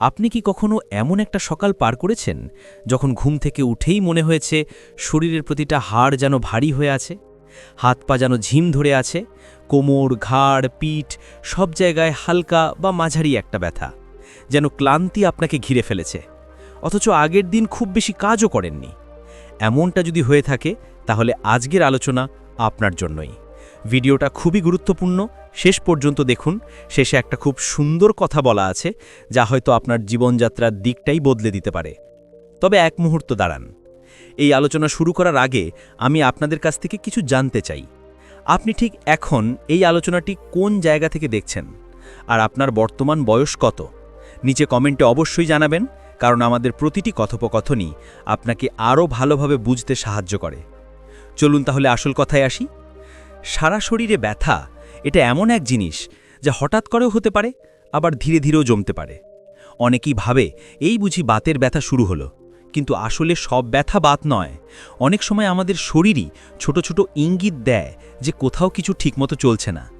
আপনি কি কখনো এমন একটা সকাল পার করেছেন যখন ঘুম থেকে উঠেই মনে হয়েছে শরীরের প্রতিটা হাড় যেন ভারী হয়ে আছে? হাত পা যেন ঝিম ধরে আছে? কোমর, ঘাড়, পিঠ সব জায়গায় হালকা বা মাঝারি একটা ব্যথা, যেন ক্লান্তি আপনাকে ঘিরে ফেলেছে। অথচ আগের দিন খুব বেশি কাজও করেননি। এমনটা যদি হয়ে থাকে, তাহলে আজকের আলোচনা আপনার জন্যই। ভিডিওটা খুবই গুরুত্বপূর্ণ শেষ পর্যন্ত দেখুন, শেষে একটা খুব সুন্দর কথা বলা আছে, যা হয়তো আপনার জীবনযাত্রার দিকটাই বদলে দিতে পারে। তবে এক মুহূর্ত দাঁড়ান। এই আলোচনা শুরু করার আগে আমি আপনাদের কাছ থেকে কিছু জানতে চাই। আপনি ঠিক এখন এই আলোচনাটি কোন জায়গা থেকে দেখছেন? আর আপনার বর্তমান বয়স কত? নিচে কমেন্টে অবশ্যই জানাবেন, কারণ আমাদের প্রতিটি কথোপকথনই আপনাকে আরও ভালোভাবে বুঝতে সাহায্য করে। চলুন তাহলে আসল কথায় আসি। সারা শরীরে ব্যথা এটা এমন এক জিনিস যা হঠাৎ করেও হতে পারে, আবার ধীরে ধীরেও জমতে পারে। অনেকেই ভাবে, এই বুঝি বাতের ব্যথা শুরু হলো। কিন্তু আসলে সব ব্যথা বাত নয়। অনেক সময় আমাদের শরীরই ছোট ছোট ইঙ্গিত দেয় যে কোথাও কিছু ঠিকমতো চলছে না।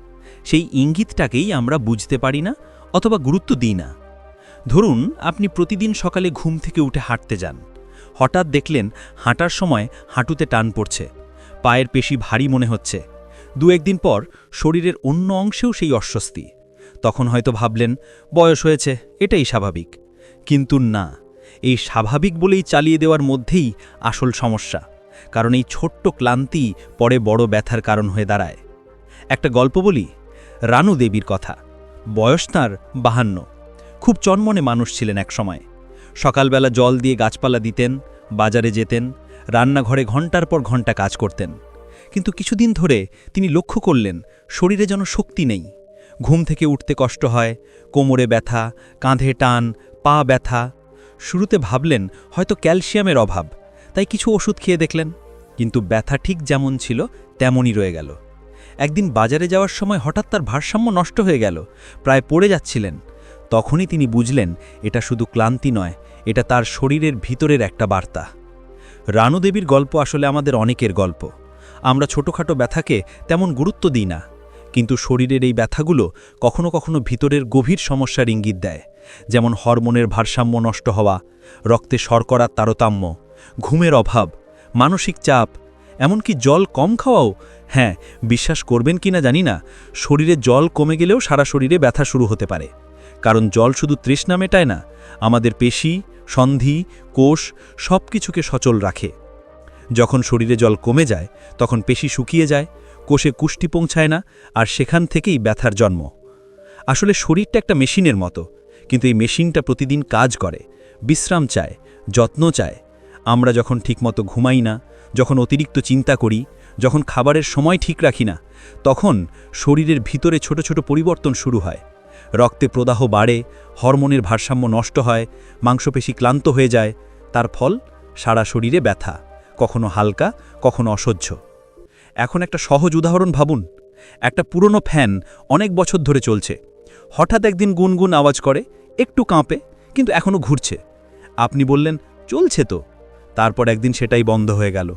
সেই ইঙ্গিতটাকেই আমরা বুঝতে পারি না অথবা গুরুত্ব দিই না। ধরুন, আপনি প্রতিদিন সকালে ঘুম থেকে উঠে হাঁটতে যান। হঠাৎ দেখলেন হাঁটার সময় হাঁটুতে টান পড়ছে। পায়ের পেশি ভারী মনে হচ্ছে। দু একদিন পর শরীরের অন্য অংশেও সেই অস্বস্তি। তখন হয়তো ভাবলেন, বয়স হয়েছে, এটাই স্বাভাবিক। কিন্তু না, এই স্বাভাবিক বলেই চালিয়ে দেওয়ার মধ্যেই আসল সমস্যা, কারণ এই ছোট্ট ক্লান্তি পরে বড় ব্যথার কারণ হয়ে দাঁড়ায়। একটা গল্প বলি, রানু দেবীর কথা। বয়স তাঁর বাহান্ন। খুব চনমনে মানুষ ছিলেন এক সময়। সকালবেলা জল দিয়ে গাছপালা দিতেন, বাজারে যেতেন, রান্নাঘরে ঘণ্টার পর ঘণ্টা কাজ করতেন। কিন্তু কিছুদিন ধরে তিনি লক্ষ্য করলেন, শরীরে যেন শক্তি নেই। ঘুম থেকে উঠতে কষ্ট হয়, কোমরে ব্যথা, কাঁধে টান, পা ব্যথা। শুরুতে ভাবলেন, হয়তো ক্যালসিয়ামের অভাব, তাই কিছু ওষুধ খেয়ে দেখলেন। কিন্তু ব্যথা ঠিক যেমন ছিল, তেমনই রয়ে গেল। একদিন বাজারে যাওয়ার সময় হঠাৎ তার ভারসাম্য নষ্ট হয়ে গেল, প্রায় পড়ে যাচ্ছিলেন। তখনই তিনি বুঝলেন, এটা শুধু ক্লান্তি নয়, এটা তার শরীরের ভিতরের একটা বার্তা। রানুদেবীর গল্প আসলে আমাদের অনেকের গল্প। আমরা ছোটোখাটো ব্যথাকে তেমন গুরুত্ব দিই না। কিন্তু শরীরের এই ব্যথাগুলো কখনো কখনো ভিতরের গভীর সমস্যার ইঙ্গিত দেয়। যেমন হরমোনের ভারসাম্য নষ্ট হওয়া, রক্তে শর্করার তারতাম্য, ঘুমের অভাব, মানসিক চাপ, এমনকি জল কম খাওয়াও। হ্যাঁ বিশ্বাস করবেন কিনা জানি না, শরীরে জল কমে গেলেও সারা শরীরে ব্যথা শুরু হতে পারে। কারণ জল শুধু তৃষ্ণা মেটায় না, আমাদের পেশি, সন্ধি, কোষ সব কিছুকে সচল রাখে। যখন শরীরে জল কমে যায়, তখন পেশি শুকিয়ে যায়, কোষে কুষ্টি পৌঁছায় না, আর সেখান থেকেই ব্যথার জন্ম। আসলে শরীরটা একটা মেশিনের মতো, কিন্তু এই মেশিনটা প্রতিদিন কাজ করে, বিশ্রাম চায়, যত্ন চায়। আমরা যখন ঠিকমতো ঘুমাই না, যখন অতিরিক্ত চিন্তা করি, যখন খাবারের সময় ঠিক রাখি না, তখন শরীরের ভিতরে ছোট ছোট পরিবর্তন শুরু হয়। রক্তে প্রদাহ বাড়ে, হরমোনের ভারসাম্য নষ্ট হয়, মাংসপেশি ক্লান্ত হয়ে যায়, তার ফল সারা শরীরে ব্যথা। কখনো হালকা, কখনো অসহ্য। এখন একটা সহজ উদাহরণ ভাবুন। একটা পুরনো ফ্যান অনেক বছর ধরে চলছে। হঠাৎ একদিন গুনগুন আওয়াজ করে, একটু কাঁপে, কিন্তু এখনও ঘুরছে। আপনি বললেন, চলছে তো। তারপর একদিন সেটাই বন্ধ হয়ে গেল।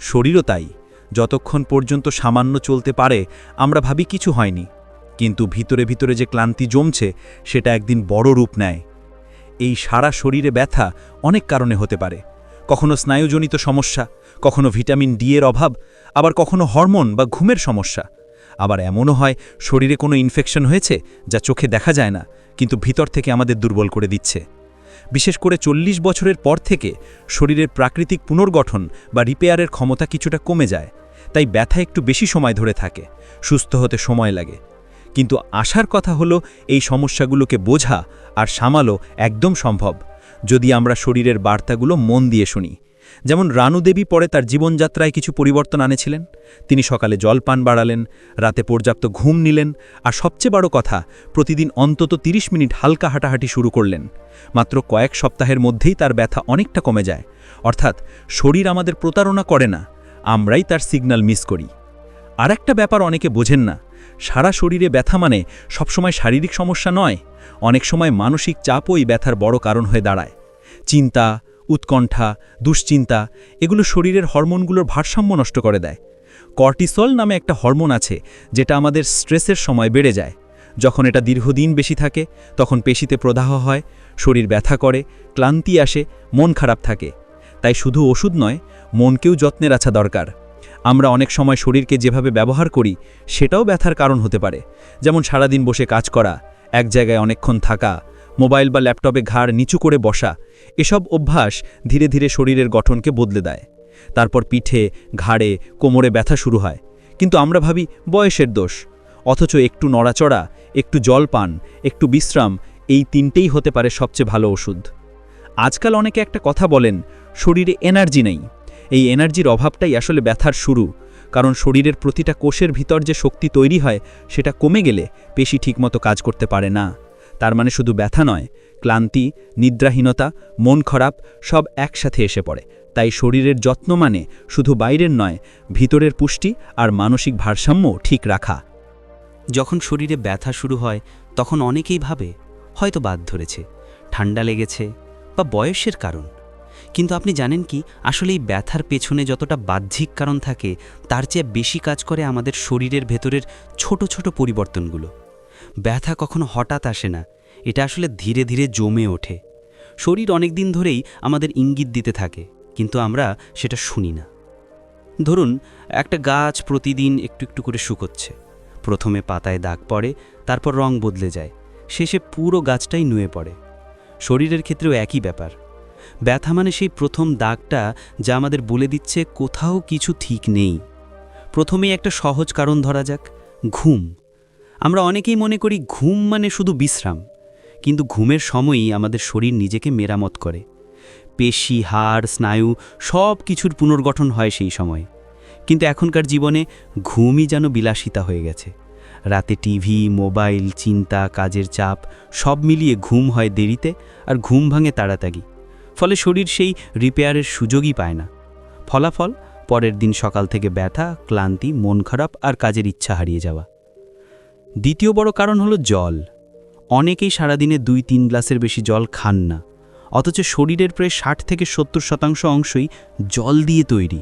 শরীরও তাই। যতক্ষণ পর্যন্ত সামান্য চলতে পারে, আমরা ভাবি কিছু হয়নি। কিন্তু ভিতরে ভিতরে যে ক্লান্তি জমছে, সেটা একদিন বড় রূপ নেয়। এই সারা শরীরে ব্যথা অনেক কারণে হতে পারে। কখনো স্নায়ুজনিত সমস্যা, কখনো ভিটামিন ডি এর অভাব, আবার কখনো হরমোন বা ঘুমের সমস্যা। আবার এমনও হয়, শরীরে কোনো ইনফেকশন হয়েছে যা চোখে দেখা যায় না, কিন্তু ভিতর থেকে আমাদের দুর্বল করে দিচ্ছে। বিশেষ করে চল্লিশ বছরের পর থেকে শরীরের প্রাকৃতিক পুনর্গঠন বা রিপেয়ারের ক্ষমতা কিছুটা কমে যায়, তাই ব্যথা একটু বেশি সময় ধরে থাকে, সুস্থ হতে সময় লাগে। কিন্তু আশার কথা হলো, এই সমস্যাগুলোকে বোঝা আর সামালো একদম সম্ভব। যদি আমরা শরীরের বার্তাগুলো মন দিয়ে শুনি। যেমন রানুদেবী পরে তার জীবনযাত্রায় কিছু পরিবর্তন আনেছিলেন। তিনি সকালে জল পান বাড়ালেন, রাতে পর্যাপ্ত ঘুম নিলেন, আর সবচেয়ে বড় কথা, প্রতিদিন অন্তত ৩০ মিনিট হালকা হাঁটাহাঁটি শুরু করলেন। মাত্র কয়েক সপ্তাহের মধ্যেই তার ব্যথা অনেকটা কমে যায়। অর্থাৎ শরীর আমাদের প্রতারণা করে না, আমরাই তার সিগন্যাল মিস করি। আর একটা ব্যাপার অনেকে বোঝেন না সারা শরীরে ব্যথা মানে সবসময় শারীরিক সমস্যা নয়, অনেক সময় মানসিক চাপই ব্যথার বড় কারণ হয়ে দাঁড়ায়। চিন্তা, উৎকণ্ঠা, দুশ্চিন্তা এগুলো শরীরের হরমোনগুলোর ভারসাম্য নষ্ট করে দেয়। কর্টিসল নামে একটা হরমোন আছে যেটা আমাদের স্ট্রেসের সময় বেড়ে যায়। যখন এটা দীর্ঘদিন বেশি থাকে, তখন পেশিতে প্রদাহ হয়, শরীর ব্যথা করে, ক্লান্তি আসে, মন খারাপ থাকে। তাই শুধু ওষুধ নয়, মনকেও যত্নে রাখা দরকার। আমরা অনেক সময় শরীরকে যেভাবে ব্যবহার করি, সেটাও ব্যথার কারণ হতে পারে। যেমন সারাদিন বসে কাজ করা, এক জায়গায় অনেকক্ষণ থাকা, মোবাইল বা ল্যাপটপে ঘাড় নিচু করে বসা, এসব অভ্যাস ধীরে ধীরে শরীরের গঠনকে বদলে দেয়। তারপর পিঠে, ঘাড়ে, কোমরে ব্যথা শুরু হয়। কিন্তু আমরা ভাবি, বয়সের দোষ। অথচ একটু নড়াচড়া, একটু জল পান, একটু বিশ্রাম, এই তিনটেই হতে পারে সবচেয়ে ভালো ওষুধ। আজকাল অনেকে একটা কথা বলেন, শরীরে এনার্জি নেই। এই এনার্জির অভাবটাই আসলে ব্যথার শুরু। কারণ শরীরের প্রতিটা কোষের ভিতর যে শক্তি তৈরি হয়, সেটা কমে গেলে পেশি ঠিকমতো কাজ করতে পারে না। তার মানে শুধু ব্যথা নয়, ক্লান্তি, নিদ্রাহীনতা, মন খারাপ সব একসাথে এসে পড়ে। তাই শরীরের যত্ন মানে শুধু বাইরের নয়, ভিতরের পুষ্টি আর মানসিক ভারসাম্য ঠিক রাখা। যখন শরীরে ব্যথা শুরু হয়, তখন অনেকেই ভাবে, হয়তো বাদ ধরেছে। ঠান্ডা লেগেছে বা বয়সের কারণ। কিন্তু আপনি জানেন কি আসলে এই ব্যথার পেছনে যতটা বাহ্যিক কারণ থাকে, তার চেয়ে বেশি কাজ করে আমাদের শরীরের ভেতরের ছোট ছোট পরিবর্তনগুলো। ব্যথা কখনো হঠাৎ আসে না, এটা আসলে ধীরে ধীরে জমে ওঠে। শরীর অনেক দিন ধরেই আমাদের ইঙ্গিত দিতে থাকে, কিন্তু আমরা সেটা শুনি না। ধরুন, একটা গাছ প্রতিদিন একটু একটু করে শুকোচ্ছে। প্রথমে পাতায় দাগ পড়ে, তারপর রং বদলে যায়। শেষে পুরো গাছটাই নুয়ে পড়ে। শরীরের ক্ষেত্রেও একই ব্যাপার। ব্যথা মানে সেই প্রথম দাগটা যা আমাদের বলে দিচ্ছে কোথাও কিছু ঠিক নেই। প্রথমেই একটা সহজ কারণ ধরা যাক, ঘুম। আমরা অনেকেই মনে করি ঘুম মানে শুধু বিশ্রাম, কিন্তু ঘুমের সময়ই আমাদের শরীর নিজেকে মেরামত করে। পেশি, হাড়, স্নায়ু সব কিছুর পুনর্গঠন হয় সেই সময়। কিন্তু এখনকার জীবনে ঘুমই যেন বিলাসিতা হয়ে গেছে। রাতে টিভি, মোবাইল, চিন্তা, কাজের চাপ সব মিলিয়ে ঘুম হয় দেরিতে আর ঘুম ভাঙে তাড়াতাড়ি। ফলে শরীর সেই রিপেয়ারের সুযোগই পায় না। ফলাফল, পরের দিন সকাল থেকে ব্যথা, ক্লান্তি, মন খারাপ আর কাজের ইচ্ছা হারিয়ে যাওয়া। দ্বিতীয় বড় কারণ হলো জল। অনেকেই সারাদিনে দুই তিন গ্লাসের বেশি জল খান না। অথচ শরীরের প্রায় ষাট থেকে সত্তর শতাংশ অংশই জল দিয়ে তৈরি।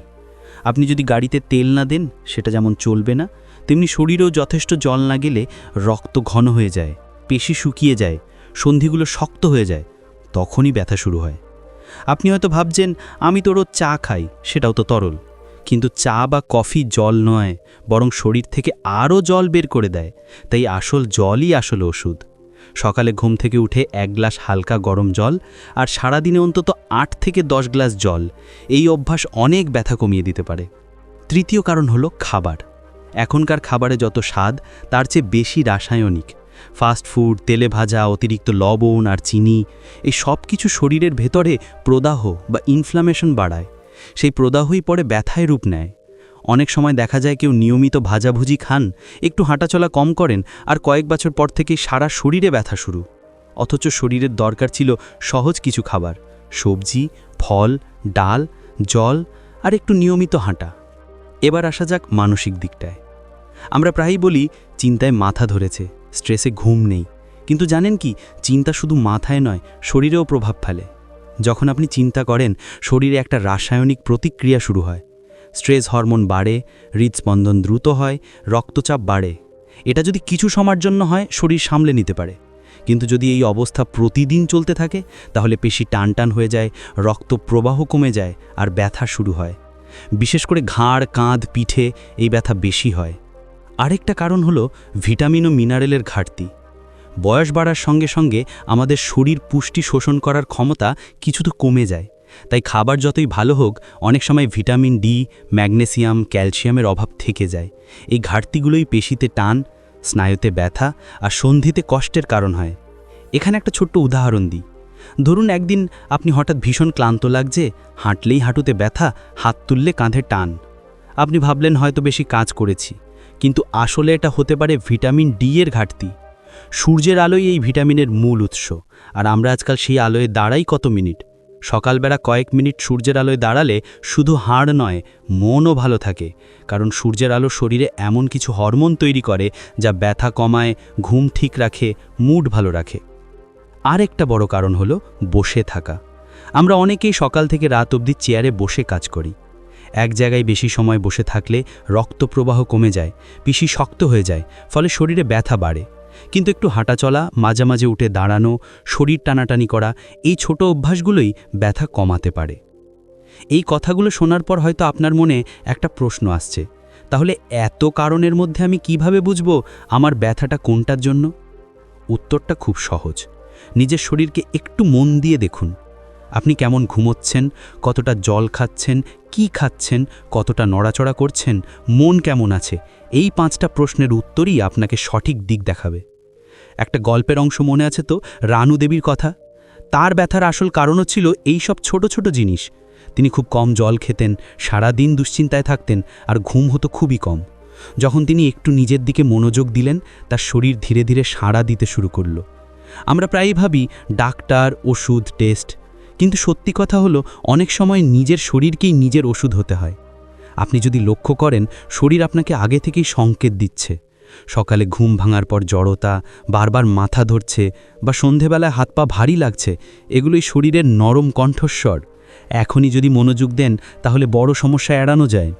আপনি যদি গাড়িতে তেল না দেন, সেটা যেমন চলবে না, তেমনি শরীরেও যথেষ্ট জল না গেলে রক্ত ঘন হয়ে যায়, পেশি শুকিয়ে যায়, সন্ধিগুলো শক্ত হয়ে যায়, তখনই ব্যথা শুরু হয়। আপনি হয়তো ভাবছেন, আমি তো রোজ চা খাই, সেটাও তো তরল। কিন্তু চা বা কফি জল নয়, বরং শরীর থেকে আরও জল বের করে দেয়। তাই আসল জলই আসল ওষুধ। সকালে ঘুম থেকে উঠে এক গ্লাস হালকা গরম জল আর সারাদিনে অন্তত আট থেকে দশ গ্লাস জল। এই অভ্যাস অনেক ব্যথা কমিয়ে দিতে পারে। তৃতীয় কারণ হলো খাবার। এখনকার খাবারে যত স্বাদ, তার চেয়ে বেশি রাসায়নিক। ফাস্ট ফুড, তেলে ভাজা, অতিরিক্ত লবণ আর চিনি, এই সব কিছু শরীরের ভেতরে প্রদাহ বা ইনফ্লামেশন বাড়ায়। সেই প্রদাহই পরে ব্যথায় রূপ নেয়। অনেক সময় দেখা যায় কেউ নিয়মিত ভাজাভুজি খান, একটু হাঁটাচলা কম করেন আর কয়েক বছর পর থেকেই সারা শরীরে ব্যথা শুরু। অথচ শরীরের দরকার ছিল সহজ কিছু খাবার, সবজি, ফল, ডাল, জল আর একটু নিয়মিত হাঁটা। এবার আসা যাক মানসিক দিকটায়। আমরা প্রায়ই বলি, চিন্তায় মাথা ধরেছে। স্ট্রেসে ঘুম নেই। কিন্তু জানেন কি, চিন্তা শুধু মাথায় নয়, শরীরেও প্রভাব ফেলে। যখন আপনি চিন্তা করেন, শরীরে একটা রাসায়নিক প্রতিক্রিয়া শুরু হয়। স্ট্রেস হরমোন বাড়ে, হৃদস্পন্দন দ্রুত হয়, রক্তচাপ বাড়ে। এটা যদি কিছু সময়ের জন্য হয়, শরীর সামলে নিতে পারে। কিন্তু যদি এই অবস্থা প্রতিদিন চলতে থাকে, তাহলে পেশি টান টান হয়ে যায় রক্ত প্রবাহ কমে যায় আর ব্যথা শুরু হয়। বিশেষ করে ঘাড়, কাঁধ, পিঠে এই ব্যথা বেশি হয়। আরেকটা কারণ হলো ভিটামিন ও মিনারেলের ঘাটতি। বয়স বাড়ার সঙ্গে সঙ্গে আমাদের শরীর পুষ্টি শোষণ করার ক্ষমতা কিছু তো কমে যায়। তাই খাবার যতই ভালো হোক, অনেক সময় ভিটামিন ডি, ম্যাগনেসিয়াম, ক্যালসিয়ামের অভাব থেকে যায়। এই ঘাটতিগুলোই পেশিতে টান, স্নায়ুতে ব্যথা আর সন্ধিতে কষ্টের কারণ হয়। এখানে একটা ছোট্ট উদাহরণ দিই। ধরুন একদিন আপনি হঠাৎ ভীষণ ক্লান্ত লাগছে, হাঁটলেই হাঁটুতে ব্যথা, হাত তুললে কাঁধে টান। আপনি ভাবলেন হয়তো বেশি কাজ করেছি। কিন্তু আসলে এটা হতে পারে ভিটামিন ডি এর ঘাটতি। সূর্যের আলোই এই ভিটামিনের মূল উৎস, আর আমরা আজকাল সেই আলোয় দাঁড়াই কত মিনিট? সকালবেলা কয়েক মিনিট সূর্যের আলোয় দাঁড়ালে শুধু হাড় নয়, মনও ভালো থাকে, কারণ সূর্যের আলো শরীরে এমন কিছু হরমোন তৈরি করে যা ব্যথা কমায়, ঘুম ঠিক রাখে, মুড ভালো রাখে। আর একটা বড় কারণ হলো বসে থাকা। আমরা অনেকেই সকাল থেকে রাত অবধি চেয়ারে বসে কাজ করি। এক জায়গায় বেশি সময় বসে থাকলে রক্ত প্রবাহ কমে যায়, পিসি শক্ত হয়ে যায়, ফলে শরীরে ব্যথা বাড়ে। কিন্তু একটু হাঁটাচলা মাঝে মাঝে উঠে দাঁড়ানো, শরীর টানাটানি করা, এই ছোট অভ্যাসগুলোই ব্যথা কমাতে পারে। এই কথাগুলো শোনার পর হয়তো আপনার মনে একটা প্রশ্ন আসছে, তাহলে এত কারণের মধ্যে আমি কীভাবে বুঝব আমার ব্যথাটা কোনটার জন্য? উত্তরটা খুব সহজ, নিজের শরীরকে একটু মন দিয়ে দেখুন। আপনি কেমন ঘুমোচ্ছেন, কতটা জল খাচ্ছেন, কি খাচ্ছেন, কতটা নড়াচড়া করছেন, মন কেমন আছে? এই পাঁচটা প্রশ্নের উত্তরই আপনাকে সঠিক দিক দেখাবে। একটা গল্পের অংশ মনে আছে তো? রানু দেবীর কথা। তার ব্যথার আসল কারণও ছিল এই সব ছোট ছোট জিনিস। তিনি খুব কম জল খেতেন সারা দিন দুশ্চিন্তায় থাকতেন আর ঘুম হতো খুবই কম। যখন তিনি একটু নিজের দিকে মনোযোগ দিলেন, তার শরীর ধীরে ধীরে সাড়া দিতে শুরু করল। আমরা প্রায়ই ভাবি, ডাক্তার, ওষুধ, টেস্ট কিন্তু সত্যি কথা হলো, অনেক সময় নিজের শরীরকেই নিজের ওষুধ হতে হয়। আপনি যদি লক্ষ্য করেন, শরীর আপনাকে আগে থেকেই সংকেত দিচ্ছে। সকালে ঘুম ভাঙার পর জড়তা, বারবার মাথা ধরছে বা সন্ধেবেলায় হাত পা ভারী লাগছে, এগুলোই শরীরের নরম কণ্ঠস্বর। এখনই যদি মনোযোগ দেন, তাহলে বড় সমস্যা এড়ানো যায়।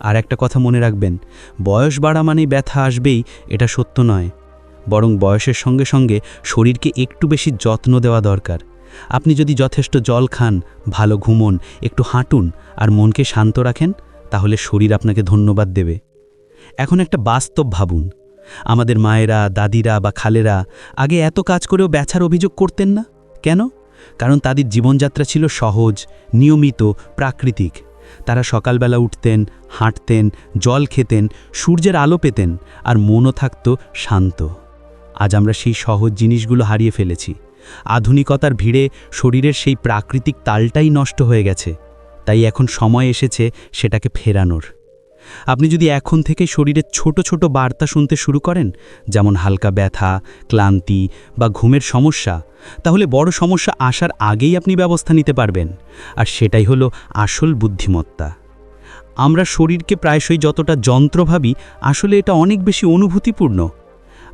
আর একটা কথা মনে রাখবেন, বয়স বাড়া মানেই ব্যথা আসবেই, এটা সত্য নয়। বরং বয়সের সঙ্গে সঙ্গে শরীরকে একটু বেশি যত্ন দেওয়া দরকার। আপনি যদি যথেষ্ট জল খান, ভালো ঘুমন, একটু হাঁটুন আর মনকে শান্ত রাখেন, তাহলে শরীর আপনাকে ধন্যবাদ দেবে। এখন একটা বাস্তব ভাবুন। আমাদের মায়েরা, দাদিরা বা খালেরা আগে এত কাজ করেও ব্যথার অভিযোগ করতেন না? কেন? কারণ তাদের জীবনযাত্রা ছিল সহজ, নিয়মিত, প্রাকৃতিক। তারা সকালবেলা উঠতেন, হাঁটতেন, জল খেতেন, সূর্যের আলো পেতেন আর মনও থাকত শান্ত। আজ আমরা সেই সহজ জিনিসগুলো হারিয়ে ফেলেছি। আধুনিকতার ভিড়ে শরীরের সেই প্রাকৃতিক তালটাই নষ্ট হয়ে গেছে, তাই এখন সময় এসেছে সেটাকে ফেরানোর। আপনি যদি এখন থেকে শরীরের ছোট ছোট বার্তা শুনতে শুরু করেন, যেমন হালকা ব্যথা, ক্লান্তি বা ঘুমের সমস্যা, তাহলে বড় সমস্যা আসার আগেই আপনি ব্যবস্থা নিতে পারবেন, আর সেটাই হলো আসল বুদ্ধিমত্তা। আমরা শরীরকে প্রায়শই যতটা যন্ত্র ভাবি, আসলে এটা অনেক বেশি অনুভূতিপূর্ণ।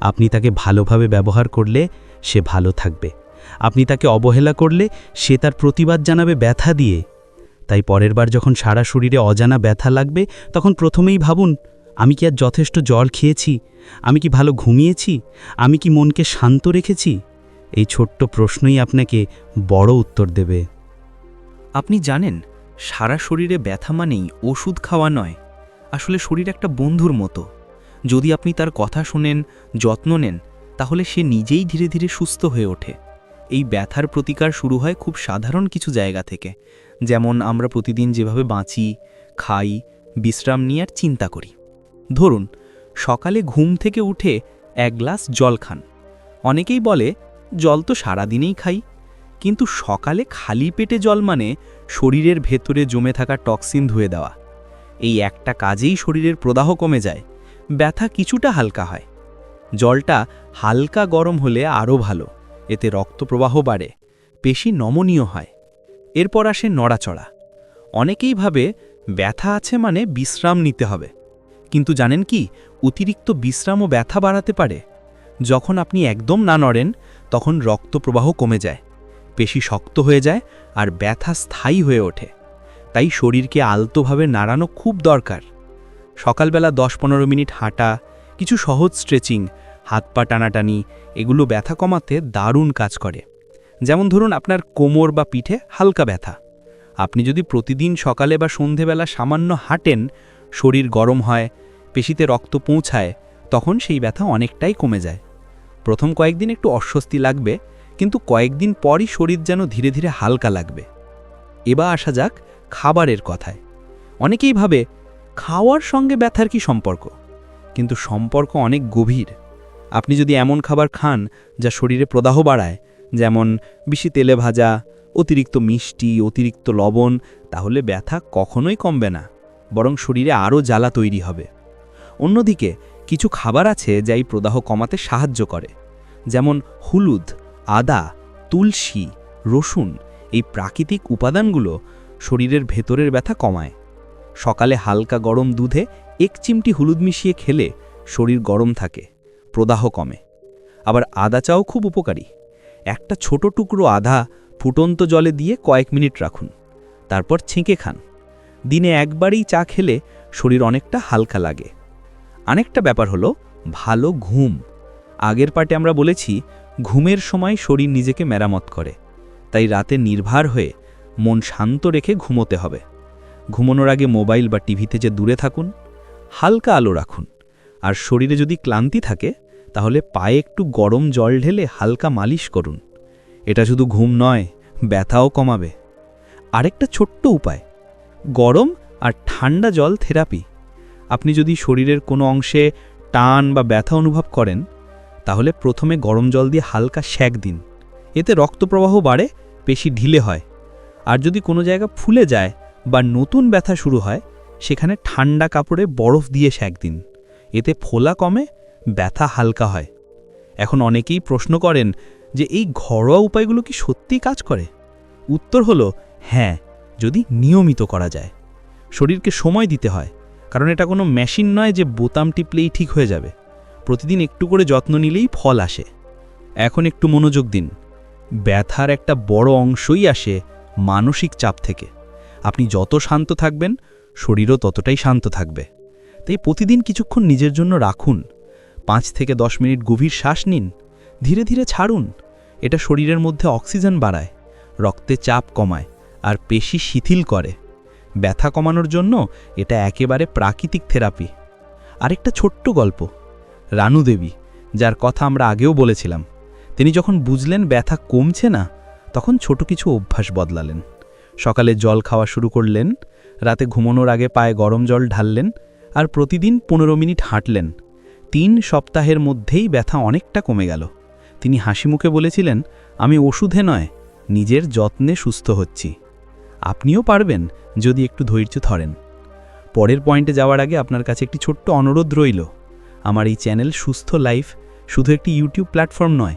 আপনি তাকে ভালোভাবে ব্যবহার করলে সে ভালো থাকবে। আপনি তাকে অবহেলা করলে সে তার প্রতিবাদ জানাবে ব্যথা দিয়ে। তাই পরের বার যখন সারা শরীরে অজানা ব্যথা লাগবে, তখন প্রথমেই ভাবুন, আমি কি আর যথেষ্ট জল খেয়েছি? আমি কি ভালো ঘুমিয়েছি? আমি কি মনকে শান্ত রেখেছি? এই ছোট্ট প্রশ্নই আপনাকে বড় উত্তর দেবে। আপনি জানেন, সারা শরীরে ব্যথা মানেই ওষুধ খাওয়া নয়, আসলে শরীর একটা বন্ধুর মতো। যদি আপনি তার কথা শোনেন, যত্ন নেন তাহলে সে নিজেই ধীরে ধীরে সুস্থ হয়ে ওঠে। এই ব্যথার প্রতিকার শুরু হয় খুব সাধারণ কিছু জায়গা থেকে, যেমন আমরা প্রতিদিন যেভাবে বাঁচি, খাই, বিশ্রাম নিয়ে আর চিন্তা করি। ধরুন, সকালে ঘুম থেকে উঠে এক গ্লাস জল খান। অনেকেই বলে, জল তো সারাদিনেই খাই। কিন্তু সকালে খালি পেটে জল মানে শরীরের ভেতরে জমে থাকা টক্সিন ধুয়ে দেওয়া। এই একটা কাজেই শরীরের প্রদাহ কমে যায়, ব্যথা কিছুটা হালকা হয়। জলটা হালকা গরম হলে আরও ভালো, এতে রক্তপ্রবাহ বাড়ে, পেশি নমনীয় হয়। এরপর আসে নড়াচড়া। অনেকেই ভাবে ব্যথা আছে মানে বিশ্রাম নিতে হবে। কিন্তু জানেন কি, অতিরিক্ত বিশ্রামও ব্যথা বাড়াতে পারে। যখন আপনি একদম না নড়েন, তখন রক্তপ্রবাহ কমে যায়, পেশি শক্ত হয়ে যায় আর ব্যথা স্থায়ী হয়ে ওঠে। তাই শরীরকে আলতোভাবে নাড়ানো খুব দরকার। সকালবেলা দশ পনেরো মিনিট হাঁটা কিছু সহজ স্ট্রেচিং হাত পা টানাটানি, এগুলো ব্যথা কমাতে দারুণ কাজ করে। যেমন ধরুন আপনার কোমর বা পিঠে হালকা ব্যথা। আপনি যদি প্রতিদিন সকালে বা সন্ধেবেলা সামান্য হাঁটেন, শরীর গরম হয়, পেশিতে রক্ত পৌঁছায়, তখন সেই ব্যথা অনেকটাই কমে যায়। প্রথম কয়েকদিন একটু অস্বস্তি লাগবে, কিন্তু কয়েকদিন পরই শরীর যেন ধীরে ধীরে হালকা লাগবে। এবার আসা যাক খাবারের কথায়। অনেকেই ভাবে, খাওয়ার সঙ্গে ব্যথার কি সম্পর্ক? কিন্তু সম্পর্ক অনেক গভীর। আপনি যদি এমন খাবার খান, যা শরীরে প্রদাহ বাড়ায়, যেমন বেশি তেলে ভাজা, অতিরিক্ত মিষ্টি, অতিরিক্ত লবণ, তাহলে ব্যথা কখনোই কমবে না, বরং শরীরে আরও জ্বালা তৈরি হবে। অন্যদিকে, কিছু খাবার আছে যা এই প্রদাহ কমাতে সাহায্য করে, যেমন হলুদ, আদা, তুলসী, রসুন। এই প্রাকৃতিক উপাদানগুলো শরীরের ভেতরের ব্যথা কমায়। সকালে হালকা গরম দুধে এক চিমটি হলুদ মিশিয়ে খেলে শরীর গরম থাকে, প্রদাহ কমে। আবার আদা চাও খুব উপকারী। একটা ছোট টুকরো আধা ফুটন্ত জলে দিয়ে কয়েক মিনিট রাখুন, তারপর ছেঁকে খান। দিনে একবারই চা খেলে শরীর অনেকটা হালকা লাগে। আরেকটা ব্যাপার হলো, ভালো ঘুম। আগের পার্টে আমরা বলেছি, ঘুমের সময় শরীর নিজেকে মেরামত করে। তাই রাতে নির্ভার হয়ে মন শান্ত রেখে ঘুমোতে হবে। ঘুমানোর আগে মোবাইল বা টিভিতে যে দূরে থাকুন হালকা আলো রাখুন। আর শরীরে যদি ক্লান্তি থাকে, তাহলে পায়ে একটু গরম জল ঢেলে হালকা মালিশ করুন। এটা শুধু ঘুম নয়, ব্যথাও কমাবে। আরেকটা ছোট্ট উপায়, গরম আর ঠান্ডা জল থেরাপি। আপনি যদি শরীরের কোনো অংশে টান বা ব্যথা অনুভব করেন, তাহলে প্রথমে গরম জল দিয়ে হালকা শ্যাক দিন। এতে রক্তপ্রবাহ বাড়ে, পেশি ঢিলে হয়। আর যদি কোনো জায়গা ফুলে যায় বা নতুন ব্যথা শুরু হয় সেখানে ঠান্ডা কাপড়ে বরফ দিয়ে শ্যাক দিন এতে ফোলা কমে, ব্যথা হালকা হয়। এখন অনেকেই প্রশ্ন করেন যে এই ঘরোয়া উপায়গুলো কি সত্যিই কাজ করে? উত্তর হলো হ্যাঁ যদি নিয়মিত করা যায়। শরীরকে সময় দিতে হয়, কারণ এটা কোনো মেশিন নয় যে বোতাম টিপলেই ঠিক হয়ে যাবে। প্রতিদিন একটু করে যত্ন নিলেই ফল আসে। এখন একটু মনোযোগ দিন। ব্যথার একটা বড় অংশই আসে মানসিক চাপ থেকে। আপনি যত শান্ত থাকবেন শরীরও ততটাই শান্ত থাকবে। তাই প্রতিদিন কিছুক্ষণ নিজের জন্য রাখুন। পাঁচ থেকে দশ মিনিট গভীর শ্বাস নিন। ধীরে ধীরে ছাড়ুন। এটা শরীরের মধ্যে অক্সিজেন বাড়ায়, রক্তে চাপ কমায় আর পেশি শিথিল করে। ব্যথা কমানোর জন্য এটা একেবারে প্রাকৃতিক থেরাপি। আরেকটা ছোট্ট গল্প। রানু দেবী, যার কথা আমরা আগেও বলেছিলাম, তিনি যখন বুঝলেন ব্যথা কমছে না, তখন ছোট কিছু অভ্যাস বদলালেন। সকালে জল খাওয়া শুরু করলেন রাতে ঘুমানোর আগে পায়ে গরম জল ঢাললেন আর প্রতিদিন পনেরো মিনিট হাঁটলেন। তিন সপ্তাহের মধ্যেই ব্যথা অনেকটা কমে গেল। তিনি হাসি মুখে বলেছিলেন, আমি ওষুধে নয়, নিজের যত্নে সুস্থ হচ্ছি। আপনিও পারবেন যদি একটু ধৈর্য ধরেন। পরের পয়েন্টে যাওয়ার আগে আপনার কাছে একটি ছোট্ট অনুরোধ রইল। আমার এই চ্যানেল সুস্থ লাইফ শুধু একটি ইউটিউব প্ল্যাটফর্ম নয়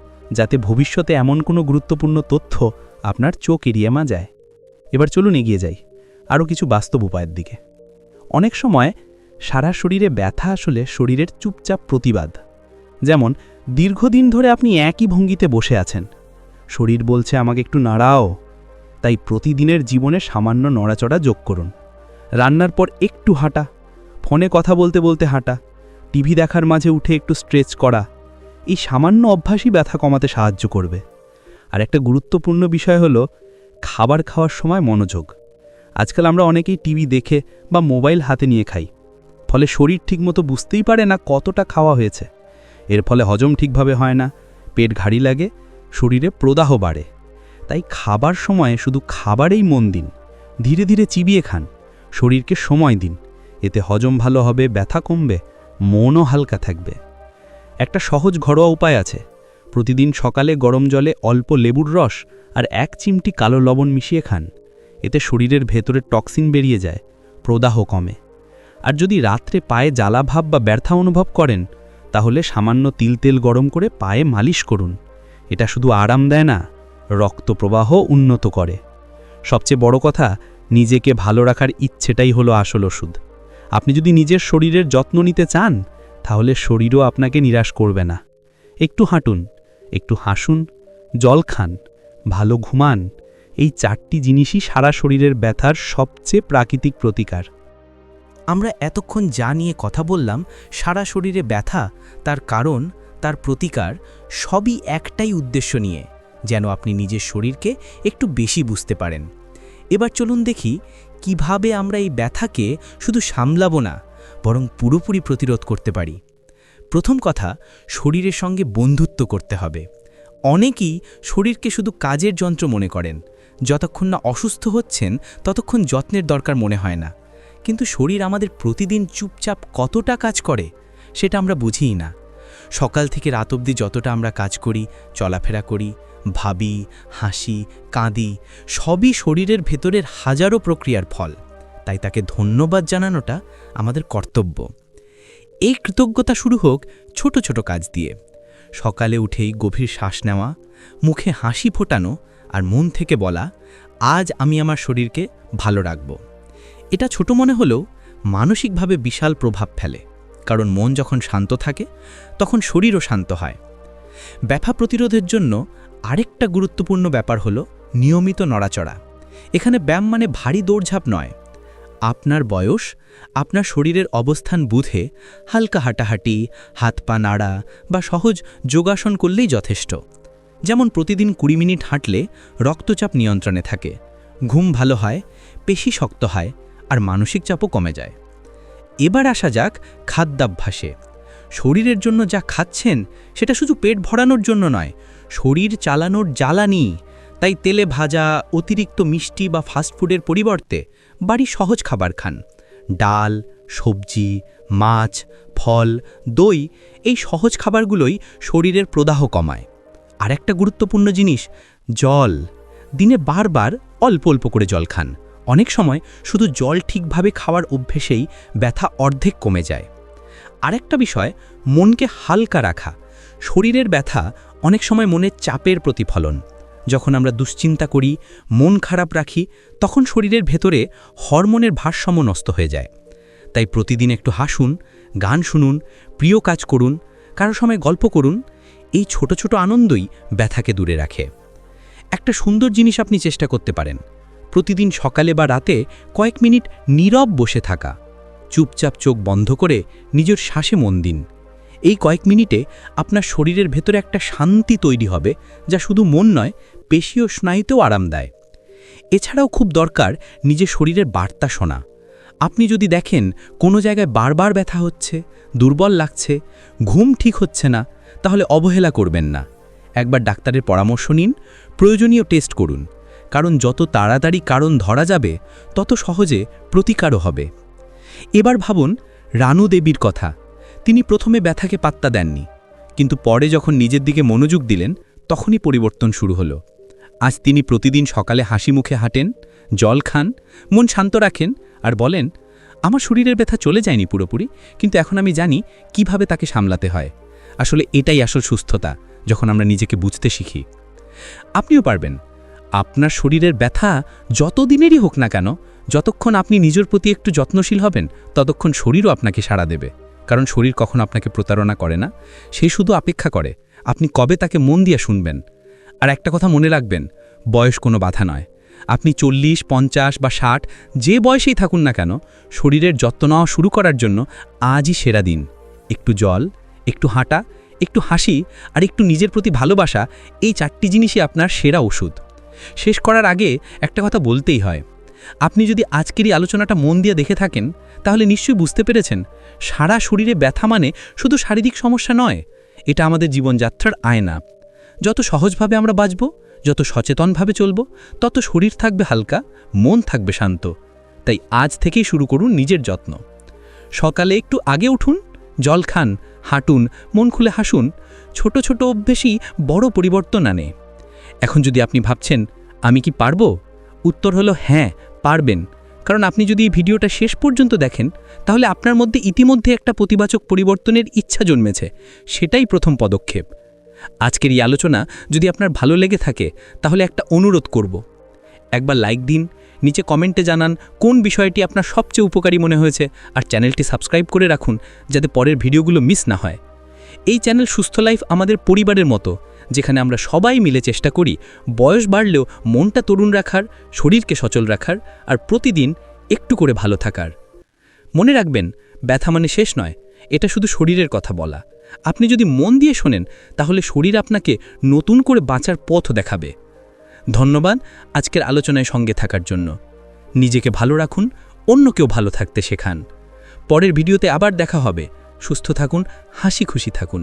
যাতে ভবিষ্যতে এমন কোনো গুরুত্বপূর্ণ তথ্য আপনার চোখ এড়িয়ে মা যায়। এবার চলুন এগিয়ে যাই, আরও কিছু বাস্তব উপায়ের দিকে। অনেক সময় সারা শরীরে ব্যথা আসলে শরীরের চুপচাপ প্রতিবাদ। যেমন, দীর্ঘদিন ধরে আপনি একই ভঙ্গিতে বসে আছেন। শরীর বলছে আমাকে একটু নাড়াও। তাই প্রতিদিনের জীবনে সামান্য নড়াচড়া যোগ করুন। রান্নার পর একটু হাঁটা, ফোনে কথা বলতে বলতে হাঁটা, টিভি দেখার মাঝে উঠে একটু স্ট্রেচ করা এই সামান্য অভ্যাসই ব্যথা কমাতে সাহায্য করবে। আর একটা গুরুত্বপূর্ণ বিষয় হলো, খাবার খাওয়ার সময় মনোযোগ। আজকাল আমরা অনেকেই টিভি দেখে বা মোবাইল হাতে নিয়ে খাই। ফলে শরীর ঠিকমতো বুঝতেই পারে না কতটা খাওয়া হয়েছে। এর ফলে হজম ঠিকভাবে হয় না, পেট ঘাড়ি লাগে, শরীরে প্রদাহ বাড়ে। তাই খাবার সময়ে শুধু খাবারেই মন দিন, ধীরে ধীরে চিবিয়ে খান, শরীরকে সময় দিন। এতে হজম ভালো হবে, ব্যথা কমবে, মনও হালকা থাকবে। একটা সহজ ঘরোয়া উপায় আছে। প্রতিদিন সকালে গরম জলে অল্প লেবুর রস আর এক চিমটি কালো লবণ মিশিয়ে খান। এতে শরীরের ভেতরে টক্সিন বেরিয়ে যায়, প্রদাহ কমে। আর যদি রাত্রে পায়ে জ্বালা ভাব বা ব্যর্থা অনুভব করেন, তাহলে সামান্য তিল তেল গরম করে পায়ে মালিশ করুন। এটা শুধু আরাম দেয় না রক্ত প্রবাহ উন্নত করে। সবচেয়ে বড় কথা, নিজেকে ভালো রাখার ইচ্ছেটাই হলো আসল ওষুধ। আপনি যদি নিজের শরীরের যত্ন নিতে চান তাহলে শরীরও আপনাকে নিরাশ করবে না। একটু হাঁটুন, একটু হাসুন, জল খান, ভালো ঘুমান, এই চারটি জিনিসই সারা শরীরের ব্যথার সবচেয়ে প্রাকৃতিক প্রতিকার। আমরা এতক্ষণ যা নিয়ে কথা বললাম, সারা শরীরে ব্যথা, তার কারণ, তার প্রতিকার, সবই একটাই উদ্দেশ্য নিয়ে, যেন আপনি নিজের শরীরকে একটু বেশি বুঝতে পারেন। এবার চলুন দেখি, কীভাবে আমরা এই ব্যথাকে শুধু সামলাবো না বরং পুরোপুরি প্রতিরোধ করতে পারি। প্রথম কথা, শরীরের সঙ্গে বন্ধুত্ব করতে হবে। অনেকেই শরীরকে শুধু কাজের যন্ত্র মনে করেন। যতক্ষণ না অসুস্থ হচ্ছেন, ততক্ষণ যত্নের দরকার মনে হয় না। কিন্তু শরীর আমাদের প্রতিদিন চুপচাপ কতটা কাজ করে, সেটা আমরা বুঝিই না। সকাল থেকে রাত অবধি যতটা আমরা কাজ করি, চলাফেরা করি, ভাবি, হাসি, কাঁদি, সবই শরীরের ভেতরের হাজারো প্রক্রিয়ার ফল। তাই তাকে ধন্যবাদ জানানোটা আমাদের কর্তব্য। এই কৃতজ্ঞতা শুরু হোক ছোট ছোট কাজ দিয়ে। সকালে উঠেই গভীর শ্বাস নেওয়া, মুখে হাসি ফোটানো আর মন থেকে বলা, আজ আমি আমার শরীরকে ভালো রাখব। এটা ছোট মনে হলেও মানসিকভাবে বিশাল প্রভাব ফেলে। কারণ মন যখন শান্ত থাকে, তখন শরীরও শান্ত হয়। ব্যথা প্রতিরোধের জন্য আরেকটা গুরুত্বপূর্ণ ব্যাপার হলো নিয়মিত নড়াচড়া। এখানে ব্যায়াম মানে ভারী দৌড়ঝাঁপ নয়। আপনার বয়স, আপনার শরীরের অবস্থান বুঝে হালকা হাঁটাহাঁটি, হাত পা নাড়া বা সহজ যোগাসন করলেই যথেষ্ট। যেমন প্রতিদিন কুড়ি মিনিট হাঁটলে রক্তচাপ নিয়ন্ত্রণে থাকে, ঘুম ভালো হয়, পেশি শক্ত হয় আর মানসিক চাপও কমে যায়। এবার আসা যাক খাদ্যাভ্যাসে। শরীরের জন্য যা খাচ্ছেন, সেটা শুধু পেট ভরানোর জন্য নয়, শরীর চালানোর জ্বালানি। তাই তেলে ভাজা, অতিরিক্ত মিষ্টি বা ফাস্টফুডের পরিবর্তে বাড়ি সহজ খাবার খান। ডাল, সবজি, মাছ, ফল, দই এই সহজ খাবারগুলোই শরীরের প্রদাহ কমায়। আর একটা গুরুত্বপূর্ণ জিনিস, জল। দিনে বারবার অল্প অল্প করে জল খান। অনেক সময় শুধু জল ঠিকভাবে খাওয়ার অভ্যেসেই ব্যথা অর্ধেক কমে যায়। আরেকটা বিষয়, মনকে হালকা রাখা। শরীরের ব্যথা অনেক সময় মনের চাপের প্রতিফলন। যখন আমরা দুশ্চিন্তা করি, মন খারাপ রাখি, তখন শরীরের ভেতরে হরমোনের ভারসাম্য নষ্ট হয়ে যায়। তাই প্রতিদিন একটু হাসুন, গান শুনুন, প্রিয় কাজ করুন, কারও সময় গল্প করুন, এই ছোট ছোট আনন্দই ব্যথাকে দূরে রাখে। একটা সুন্দর জিনিস আপনি চেষ্টা করতে পারেন। প্রতিদিন সকালে বা রাতে কয়েক মিনিট নীরব বসে থাকা। চুপচাপ চোখ বন্ধ করে নিজের শ্বাসে মন দিন। এই কয়েক মিনিটে আপনার শরীরের ভেতরে একটা শান্তি তৈরি হবে, যা শুধু মন নয়, পেশি ও স্নায়ুতেও আরাম দেয়। এছাড়াও খুব দরকার নিজের শরীরের বার্তা শোনা। আপনি যদি দেখেন কোনো জায়গায় বারবার ব্যথা হচ্ছে, দুর্বল লাগছে, ঘুম ঠিক হচ্ছে না, তাহলে অবহেলা করবেন না। একবার ডাক্তারের পরামর্শ নিন, প্রয়োজনীয় টেস্ট করুন। কারণ যত তাড়াতাড়ি কারণ ধরা যাবে, তত সহজে প্রতিকারও হবে। এবার ভাবুন, রানু দেবীর কথা। তিনি প্রথমে ব্যথাকে পাত্তা দেননি, কিন্তু পরে যখন নিজের দিকে মনোযোগ দিলেন, তখনই পরিবর্তন শুরু হলো। আজ তিনি প্রতিদিন সকালে হাসি মুখে হাঁটেন, জল খান, মন শান্ত রাখেন আর বলেন, আমার শরীরের ব্যথা চলে যায়নি পুরোপুরি, কিন্তু এখন আমি জানি কীভাবে তাকে সামলাতে হয়। আসলে এটাই আসল সুস্থতা, যখন আমরা নিজেকে বুঝতে শিখি। আপনিও পারবেন। আপনার শরীরের ব্যথা যত দিনেরই হোক না কেন, যতক্ষণ আপনি নিজের প্রতি একটু যত্নশীল হবেন, ততক্ষণ শরীরও আপনাকে সাড়া দেবে। কারণ শরীর কখন আপনাকে প্রতারণা করে না। সে শুধু অপেক্ষা করে, আপনি কবে তাকে মন দিয়ে শুনবেন? আর একটা কথা মনে রাখবেন, বয়স কোনো বাধা নয়। আপনি চল্লিশ, পঞ্চাশ বা ষাট, যে বয়সেই থাকুন না কেন, শরীরের যত্ন নেওয়া শুরু করার জন্য আজই সেরা দিন। একটু জল, একটু হাঁটা, একটু হাসি, আর একটু নিজের প্রতি ভালোবাসা, এই চারটি জিনিসই আপনার সেরা ওষুধ। শেষ করার আগে একটা কথা বলতেই হয়, আপনি যদি আজকের এই আলোচনাটা মন দিয়ে দেখে থাকেন তাহলে নিশ্চয়ই বুঝতে পেরেছেন, সারা শরীরে ব্যথা মানে শুধু শারীরিক সমস্যা নয়, এটা আমাদের জীবনযাত্রার আয়না। যত সহজভাবে আমরা বাঁচব, যত সচেতনভাবে চলব, তত শরীর থাকবে হালকা, মন থাকবে শান্ত। তাই আজ থেকেই শুরু করুন নিজের যত্ন। সকালে একটু আগে উঠুন, জল খান, হাঁটুন, মন খুলে হাসুন, ছোট ছোট অভ্যেসই বড় পরিবর্তন আনে। এখন যদি আপনি ভাবছেন, আমি কি পারব? উত্তর হলো হ্যাঁ পারবেন। কারণ আপনি যদি এই ভিডিওটা শেষ পর্যন্ত দেখেন, তাহলে আপনার মধ্যে ইতিমধ্যে একটা প্রতিবাচক পরিবর্তনের ইচ্ছা জন্মেছে। সেটাই প্রথম পদক্ষেপ। আজকের এই আলোচনা যদি আপনার ভালো লেগে থাকে, তাহলে একটা অনুরোধ করব। একবার লাইক দিন, নিচে কমেন্টে জানান কোন বিষয়টি আপনার সবচেয়ে উপকারী মনে হয়েছে, আর চ্যানেলটি সাবস্ক্রাইব করে রাখুন, যাতে পরের ভিডিওগুলো মিস না হয়। এই চ্যানেল সুস্থ লাইফ আমাদের পরিবারের মতো। যেখানে আমরা সবাই মিলে চেষ্টা করি বয়স বাড়লেও মনটা তরুণ রাখার, শরীরকে সচল রাখার আর প্রতিদিন একটু করে ভালো থাকার। মনে রাখবেন, ব্যথা মানে শেষ নয়, এটা শুধু শরীরের কথা বলা। আপনি যদি মন দিয়ে শোনেন, তাহলে শরীর আপনাকে নতুন করে বাঁচার পথ দেখাবে। ধন্যবাদ আজকের আলোচনায় সঙ্গে থাকার জন্য। নিজেকে ভালো রাখুন, অন্যকেও ভালো থাকতে শেখান। পরের ভিডিওতে আবার দেখা হবে। সুস্থ থাকুন, হাসি খুশি থাকুন।